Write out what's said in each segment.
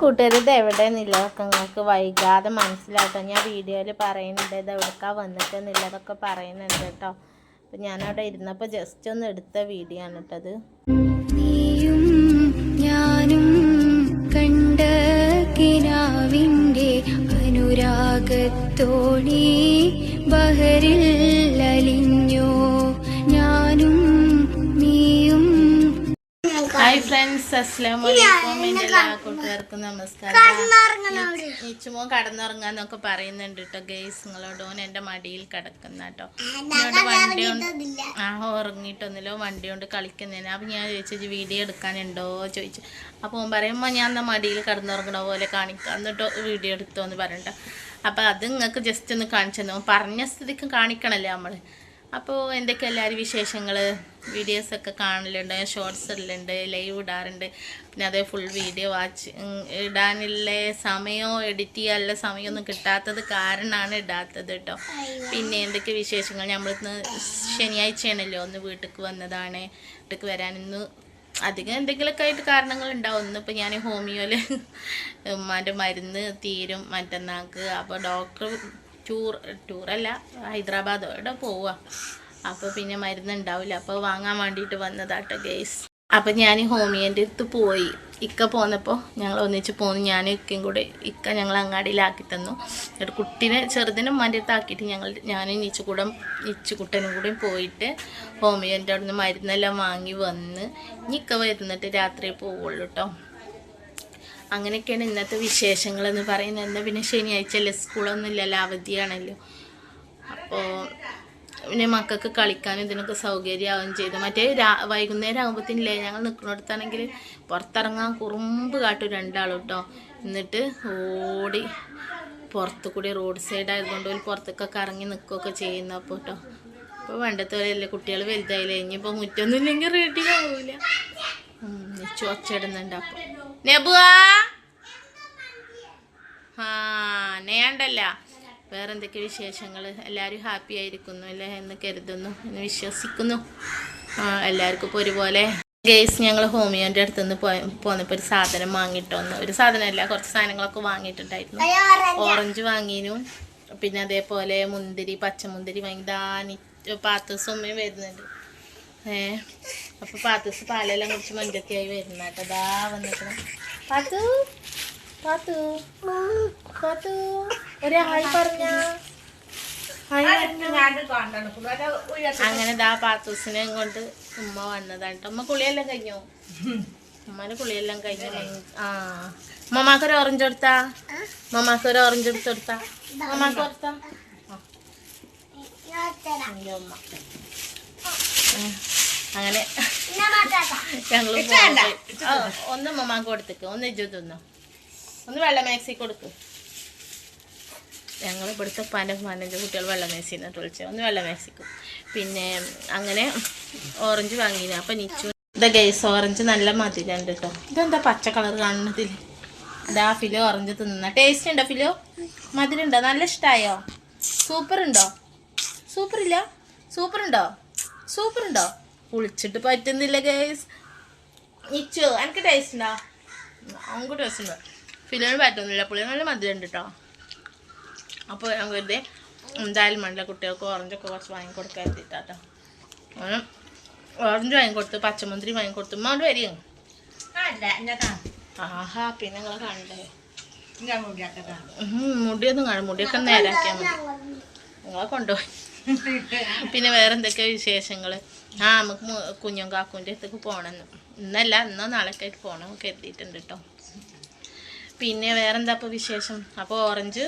കൂട്ടുകാർ ഇത് എവിടെയെന്നില്ലതൊക്കെ നിങ്ങൾക്ക് വൈകാതെ മനസ്സിലാട്ടോ ഞാൻ വീഡിയോയിൽ പറയുന്നുണ്ട് ഇത് എവിടേക്കാ വന്നിട്ടെന്നുള്ളതൊക്കെ പറയുന്നുണ്ട് കേട്ടോ. അപ്പം ഞാനവിടെ ഇരുന്നപ്പോൾ ജസ്റ്റ് ഒന്ന് എടുത്ത വീഡിയോ ആണ് കേട്ടത് നീയും ഞാനും ബഹറിൽ ഫ്രണ്ട്സ് അസ്സാം വലൈക്കും എന്റെ എല്ലാ കൂട്ടുകാർക്കും നമസ്കാരം നീച്ചുമോ കടന്നുറങ്ങാന്നൊക്കെ പറയുന്നുണ്ട് കേട്ടോ ഗെയ്സ് നിങ്ങളോട് ഓൻ എന്റെ മടിയിൽ കിടക്കുന്ന കേട്ടോ. എന്നോട് വണ്ടി കൊണ്ട് ആ ഉറങ്ങിയിട്ടൊന്നുമില്ലോ. വണ്ടി കൊണ്ട് കളിക്കുന്നതിന്. അപ്പം ഞാൻ ചോദിച്ചു വീഡിയോ എടുക്കാനുണ്ടോ? ചോദിച്ചു. അപ്പോൾ ഓൻ പറയുമ്പോൾ ഞാൻ എന്നാൽ മടിയിൽ കിടന്നുറങ്ങണ പോലെ കാണിക്കാം. എന്നിട്ടോ വീഡിയോ എടുത്തോ എന്ന് പറയണ്ട. അപ്പോൾ അത് നിങ്ങൾക്ക് ജസ്റ്റ് ഒന്ന് കാണിച്ചു തന്നു. പറഞ്ഞ സ്ഥിതിക്ക് കാണിക്കണല്ലേ നമ്മൾ അപ്പോൾ എന്തൊക്കെ എല്ലാവരും വിശേഷങ്ങൾ വീഡിയോസൊക്കെ കാണലുണ്ട് ഷോർട്സ് ഇടലുണ്ട് ലൈവ് ഇടാറുണ്ട്. പിന്നെ അതേ ഫുൾ വീഡിയോ വാച്ച് ഇടാനുള്ള സമയമോ എഡിറ്റ് ചെയ്യാനുള്ള സമയമൊന്നും കിട്ടാത്തത് കാരണമാണ് ഇടാത്തത് കേട്ടോ പിന്നെ എന്തൊക്കെ വിശേഷങ്ങൾ? നമ്മളിന്ന് ശനിയാഴ്ചയാണല്ലോ ഒന്ന് വീട്ടിലേക്ക് വന്നതാണ്. വീട്ടിലേക്ക് വരാൻ ഇന്ന് അധികം എന്തെങ്കിലുമൊക്കെ ആയിട്ട് കാരണങ്ങൾ ഉണ്ടാവും ഇന്നിപ്പോൾ ഞാൻ ഹോമിയോയിൽ ഉമ്മാന്റെ മരുന്ന് തീരും മറ്റന്നാൾക്ക് അപ്പോൾ ഡോക്ടർ ടൂർ ടൂറല്ല ഹൈദരാബാദോടെ പോവുക അപ്പോൾ പിന്നെ മരുന്ന് ഉണ്ടാവില്ല അപ്പോൾ വാങ്ങാൻ വേണ്ടിയിട്ട് വന്നതാട്ടോ ഗേസ് അപ്പം ഞാൻ ഹോമിയന്റെ അടുത്ത് പോയി. ഇക്ക പോന്നപ്പോൾ ഞങ്ങൾ ഒന്നിച്ച് പോന്നു. ഞാൻ ഇക്കയും കൂടെ ഇക്ക ഞങ്ങൾ അങ്ങാടിയിലാക്കി തന്നു. എന്നിട്ട് കുട്ടീനെ ചെറുതിനും ഉമ്മാന്റെ ആക്കിയിട്ട് ഞങ്ങൾ ഞാനും നീച്ചുകൂടം നീച്ചുകുട്ടനും കൂടെ പോയിട്ട് ഹോമിയോന്റെ അവിടുന്ന് മരുന്നെല്ലാം വാങ്ങി വന്ന് ഇനി ഇക്ക വരുന്നിട്ട് രാത്രി പോവുള്ളൂ കേട്ടോ അങ്ങനെയൊക്കെയാണ് ഇന്നത്തെ വിശേഷങ്ങൾ എന്ന് പറയുന്നത്. എന്താ പിന്നെ ശനിയാഴ്ച അല്ലേ സ്കൂളൊന്നും ഇല്ലല്ലോ അവധിയാണല്ലോ. അപ്പോൾ പിന്നെ മക്കൾക്ക് കളിക്കാനും ഇതിനൊക്കെ സൗകര്യമാവുകയും ചെയ്തു. മറ്റേ രാ വൈകുന്നേരം ആകുമ്പോഴത്തേനില്ലേ ഞങ്ങൾ നിൽക്കുന്നിടത്താണെങ്കിൽ പുറത്തിറങ്ങാൻ കുറുമ്പ് കാട്ടും രണ്ടാളും കേട്ടോ എന്നിട്ട് ഓടി പുറത്ത് കൂടി റോഡ് സൈഡ് ആയതുകൊണ്ട് ഒരു പുറത്തേക്കൊക്കെ ഇറങ്ങി നിൽക്കുകയൊക്കെ ചെയ്യുന്നു അപ്പോൾ കേട്ടോ ഇപ്പോൾ പണ്ടത്തെ പോലെയല്ലേ കുട്ടികൾ വലുതായില്ലേ? ഇനിയിപ്പോൾ മുറ്റൊന്നും ഇല്ലെങ്കിൽ റെഡി ആവില്ല ഒച്ചയിടുന്നുണ്ട് അപ്പോൾ നെബുവാ? ആ നേണ്ടല്ല വേറെ എന്തൊക്കെ വിശേഷങ്ങൾ? എല്ലാവരും ഹാപ്പി ആയിരിക്കുന്നു അല്ലേ എന്ന് കരുതുന്നു എന്ന് വിശ്വസിക്കുന്നു. എല്ലാവർക്കും ഇപ്പോൾ ഒരുപോലെ. ഗേസ് ഞങ്ങൾ ഹോമിയോന്റെ അടുത്ത് നിന്ന് പോയ പോന്നപ്പോൾ ഒരു സാധനം വാങ്ങിയിട്ട് വന്നു ഒരു സാധനമല്ല കുറച്ച് സാധനങ്ങളൊക്കെ വാങ്ങിയിട്ടുണ്ടായിരുന്നു. ഓറഞ്ച്. വാങ്ങിനു. പിന്നെ അതേപോലെ മുന്തിരി പച്ചമുന്തിരി വാങ്ങി ദാനി പാത്തസുമ്മയും വരുന്നുണ്ട്. ഏ അപ്പൊ പാത്തൂസ് പാലെല്ലാം കുടിച്ച് മഞ്ചൊക്കെയായി വരുന്ന കേട്ടോ. ദാ വന്നിട്ട് പാത്തു പാത്തു പാത്തു. ഒരു ഹായ് പറഞ്ഞ അങ്ങനെ ദാ പാത്തൂസിനെ കൊണ്ട് ഉമ്മ വന്നതാണ് ഉമ്മ കുളിയെല്ലാം കഴിഞ്ഞോ? ഉമ്മാന്റെ കുളിയെല്ലാം കഴിഞ്ഞു. ആ. മമ്മാക്കൊരു ഓറഞ്ച് കൊടുത്താ? മമ്മാക്കൊരു ഓറഞ്ച് എടുത്ത് കൊടുത്താ? മമ്മാക്ക് കൊടുത്താ? ഉമ്മ. അങ്ങനെ. ആ, ഒന്ന് മമ്മാക്ക് കൊടുത്തേക്ക്. ഒന്ന് ഇജു തിന്നോ. ഒന്ന് വെള്ളം മാക്സി കൊടുക്ക്. ഞങ്ങൾ ഇവിടുത്തെ പല പതിനഞ്ച് കുട്ടികൾ വെള്ളം മേസിന്ന് എന്നിട്ട് വിളിച്ചത് ഒന്ന് വെള്ളം മേസിക്കും പിന്നെ അങ്ങനെ ഓറഞ്ച് വാങ്ങിയില്ല അപ്പം നിച്ചു ഇതാ ഗൈസ് ഓറഞ്ച് നല്ല മതിലുണ്ട് കേട്ടോ. ഇതെന്താ പച്ച കളർ കാണുന്നതിൽ ഇതാ ഫിലോ ഓറഞ്ച് തിന്ന ടേസ്റ്റ് ഉണ്ടോ ഫിലോ? മതിലുണ്ടോ നല്ല ഇഷ്ടമായോ സൂപ്പർ ഉണ്ടോ? സൂപ്പർ ഇല്ല? സൂപ്പർ ഉണ്ടോ? സൂപ്പർ ഉണ്ടോ? കുളിച്ചിട്ട് പറ്റുന്നില്ല ഗൈസ് നിച്ചു എനിക്ക് ടേസ്റ്റ് ഉണ്ടോ നമുക്ക് ടേസ്റ്റ് ഉണ്ടോ ഫിലിമിന് പറ്റുന്നില്ല പുള്ളി നല്ല മധുരം ഉണ്ട് കേട്ടോ അപ്പോൾ ഞാൻ വെറുതെ എന്തായാലും വേണ്ട കുട്ടികൾക്ക് ഓറഞ്ചൊക്കെ കുറച്ച് വാങ്ങിക്കൊടുക്കാൻ എത്തിയിട്ടാട്ടോ അങ്ങനെ ഓറഞ്ച് വാങ്ങിക്കൊടുത്ത് പച്ചമുന്തിരി വാങ്ങിക്കൊടുത്ത് അവിടെ വരിക ആഹാ പിന്നെ നിങ്ങളെ കണ്ടേ. മുടിയൊന്നും കാണും. മുടിയൊക്കെ നേരാക്കിയാൽ മതി. നിങ്ങളെ കൊണ്ടുപോയി. പിന്നെ വേറെ എന്തൊക്കെ വിശേഷങ്ങൾ ആ നമുക്ക് കുഞ്ഞും കാക്കുവിന്റെ അടുത്തേക്ക് പോകണമെന്ന് ഇന്നല്ല ഇന്നോ നാളൊക്കെ ആയിട്ട് പോകണം കരുതിയിട്ടുണ്ട് കേട്ടോ പിന്നെ വേറെന്താ ഇപ്പോൾ വിശേഷം? അപ്പോൾ ഓറഞ്ച്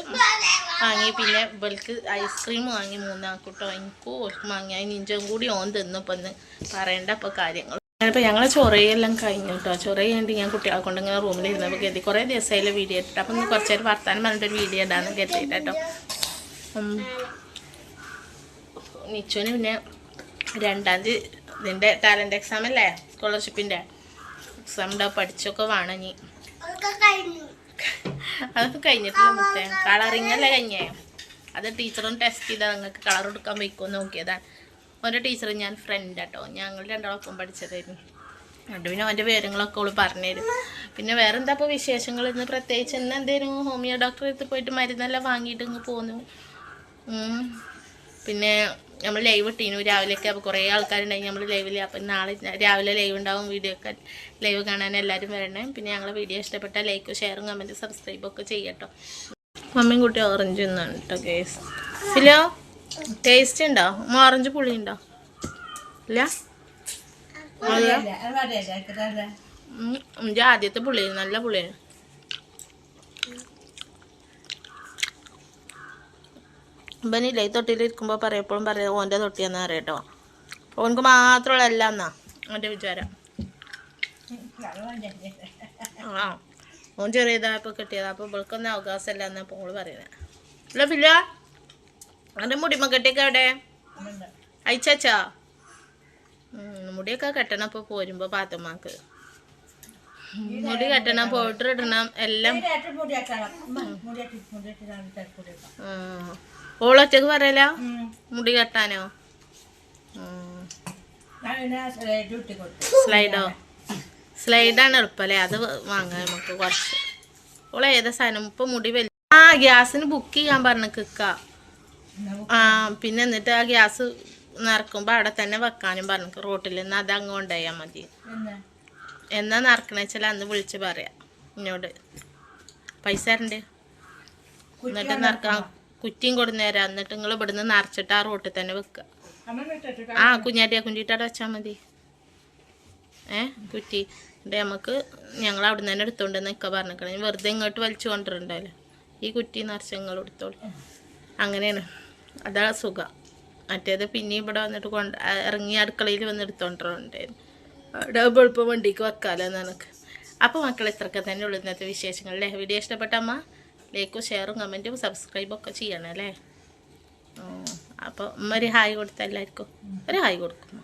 വാങ്ങി പിന്നെ ഇവൾക്ക് ഐസ്ക്രീം വാങ്ങി മൂന്നാക്കൂട്ടോ എനിക്കും ഓൾക്ക് വാങ്ങി അതിന് ഇഞ്ചും കൂടി ഓൻ തിന്നപ്പോൾ ഒന്ന് പറയേണ്ട അപ്പോൾ കാര്യങ്ങൾ. അപ്പോൾ ഞങ്ങൾ ചൊറയെല്ലാം കഴിഞ്ഞു കേട്ടോ ചൊറ കഴിഞ്ഞിട്ട് ഞാൻ കുട്ടികളെ കൊണ്ട് ഇങ്ങനെ റൂമിൽ ഇരുന്നപ്പോൾ കരുതി. കുറേ ദിവസമായില്ല വീഡിയോ ഇട്ടിട്ട്. അപ്പോൾ ഒന്ന് കുറച്ച് നേരം വർത്താനം പറഞ്ഞിട്ടൊരു വീഡിയോ ഇടാന്ന് കരുതിയിട്ടോ. നിച്ചുവിന് പിന്നെ രണ്ടാം തീയതി ഇതിന്റെ ടാലന്റ് എക്സാം അല്ലേ? സ്കോളർഷിപ്പിന്റെ എക്സാം ഉണ്ടാവും പഠിച്ചൊക്കെ വേണം ഇനി. അതൊക്കെ കഴിഞ്ഞിട്ടില്ല മുത്തേ. കളറിങ് അല്ലേ കഴിഞ്ഞേ? അത് ടീച്ചറും ടെസ്റ്റ് ചെയ്താൽ നിങ്ങൾക്ക് കളർ കൊടുക്കാൻ വയ്ക്കുമെന്ന് നോക്കിയതാണ് ഓരോ ടീച്ചർ ഞാൻ ഫ്രണ്ട് കേട്ടോ ഞങ്ങൾ രണ്ടാളൊപ്പം പഠിച്ചതായിരുന്നു. എന്നിട്ട് പിന്നെ അവന്റെ വിവരങ്ങളൊക്കെ അവൾ പറഞ്ഞുതരും പിന്നെ വേറെ എന്താ ഇപ്പോൾ വിശേഷങ്ങൾ? ഇന്ന് പ്രത്യേകിച്ച് ഇന്ന് എന്തേലും ഹോമിയോ ഡോക്ടറെ അടുത്ത് പോയിട്ട് മരുന്നെല്ലാം വാങ്ങിയിട്ട് ഇങ്ങ് പോന്നു. പിന്നെ നമ്മൾ ലൈവ് ഇട്ടീനു. രാവിലെയൊക്കെ അപ്പോൾ കുറേ ആൾക്കാരുണ്ടായി. നമ്മൾ ലൈവിൽ അപ്പം നാളെ രാവിലെ ലൈവ് ഉണ്ടാവും. വീഡിയോ ഒക്കെ ലൈവ് കാണാൻ എല്ലാവരും വരണേ. പിന്നെ ഞങ്ങളെ വീഡിയോ ഇഷ്ടപ്പെട്ട ലൈക്ക് ഷെയറും കമന്റ് സബ്സ്ക്രൈബും ഒക്കെ ചെയ്യട്ടോ മമ്മിയും കുട്ടി ഓറഞ്ച് തിന്നാണ് കേട്ടോ കേസ് ഇല്ലോ? ടേസ്റ്റ് ഉണ്ടോ ഓറഞ്ച് പുളി ഉണ്ടോ ഇല്ല? ആദ്യത്തെ പുളിയാണ് നല്ല പുളിയാണ് ഇവനില്ലേ ഈ തൊട്ടിലിരിക്കുമ്പോൾ പറയപ്പോഴും പറയാം ഓന്റെ തൊട്ടിയെന്ന് അറിയട്ടോ ഓനക്ക് മാത്രമുള്ള എല്ലാം എന്നാ ഓന്റെ വിചാരം. ആ ഓൻ ചെറിയതായപ്പോൾ കിട്ടിയതാ അപ്പോൾ ഇവൾക്കൊന്നും അവകാശമല്ല എന്നപ്പോൾ ഓൾ പറയുന്നത് അല്ല ഫില്ല. അവന്റെ മുടിമ കെട്ടിയൊക്കെ എവിടെ? അയച്ചാ മുടിയൊക്കെ കെട്ടണപ്പോൾ പോരുമ്പോൾ പാത്തമ്മക്ക്. മുടി കെട്ടണം പൗഡർ ഇടണം എല്ലാം. ഓളൊറ്റക്ക് പറയല? മുടി കെട്ടാനോ. സ്ലൈഡോ സ്ലൈഡാണ് എളുപ്പല്ലേ? അത് വാങ്ങാം നമുക്ക് കുറച്ച്. ഓളെ ഏതാ സാധനം? ഇപ്പൊ മുടി വലിയ ആ ഗ്യാസിന് ബുക്ക് ചെയ്യാൻ പറഞ്ഞു കിക്ക ആ പിന്നെ എന്നിട്ട് ആ ഗ്യാസ് നിറക്കുമ്പോ അവിടെ തന്നെ വെക്കാനും പറഞ്ഞു റോട്ടിൽ നിന്ന് അത് അങ്ങ് കൊണ്ടുപോയാൽ മതി. എന്നാ നിറക്കണേച്ചാൽ അന്ന് വിളിച്ച് പറയാം. എന്നോട് പൈസ തരണ്ട്. എന്നിട്ട് നിറക്കാം കുറ്റിയും കൊടുന്ന് തരാം. എന്നിട്ട് നിങ്ങൾ ഇവിടുന്ന് നിറച്ചിട്ട് ആ റോട്ടിൽ തന്നെ വെക്കുക. ആ കുഞ്ഞാട്ടിയാ കുഞ്ഞിട്ടാടെ വെച്ചാൽ മതി. ഏ കുറ്റി. എന്നിട്ട് നമുക്ക് ഞങ്ങൾ അവിടെ നിന്ന് തന്നെ എടുത്തോണ്ട് നിൽക്കുക പറഞ്ഞിക്കണേ. വെറുതെ ഇങ്ങോട്ട് വലിച്ചു കൊണ്ടിട്ടുണ്ടല്ലോ ഈ കുറ്റി നിറച്ച് നിങ്ങൾ എടുത്തോളൂ. അങ്ങനെയാണ്. അതാ സുഖം. മറ്റേത് പിന്നെ ഇവിടെ വന്നിട്ട് കൊണ്ട് ഇറങ്ങി അടുക്കളയിൽ വന്ന് എടുത്തോണ്ടിട്ടുണ്ടായിരുന്നു അവിടെ എളുപ്പം വണ്ടിക്ക് വെക്കാമല്ലോ നിനക്ക് അപ്പോൾ മക്കൾ ഇത്രയൊക്കെ തന്നെ ഉള്ളൂ ഇന്നത്തെ വിശേഷങ്ങൾ അല്ലേ? വീഡിയോ ഇഷ്ടപ്പെട്ട അമ്മ ലൈക്കും ഷെയറും കമന്റും സബ്സ്ക്രൈബും ഒക്കെ ചെയ്യണം അല്ലേ? അപ്പോൾ അമ്മ ഒരു ഹായ് കൊടുത്ത എല്ലാവർക്കും. ഒരു ഹായ് കൊടുക്കും.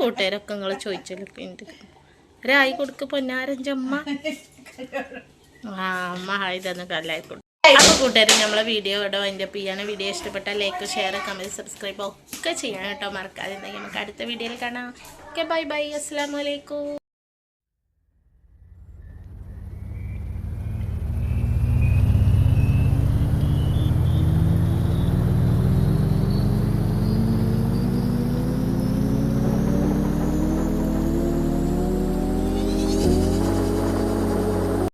കൂട്ടുകാരൊക്കെ നിങ്ങൾ ചോദിച്ചല്ലോ ഉണ്ട്. ഒരു ഹായ് കൊടുക്ക് പൊന്നാരഞ്ചമ്മ ആ അമ്മ ഹായ് തന്നെ എല്ലാവർക്കും അപ്പോൾ കൂട്ടുകാർ നമ്മളെ വീഡിയോ ഇവിടെ അതിന്റെ ചെയ്യാണ്. വീഡിയോ ഇഷ്ടപ്പെട്ടാൽ ലൈക്ക് ഷെയർ കമന്റ് സബ്സ്ക്രൈബ് ഒക്കെ ചെയ്യണം കേട്ടോ. മറക്കാതെ നമുക്ക് അടുത്ത വീഡിയോയിൽ കാണാം. ഓക്കെ ബൈ ബൈ അസ്സാം വലൈക്കും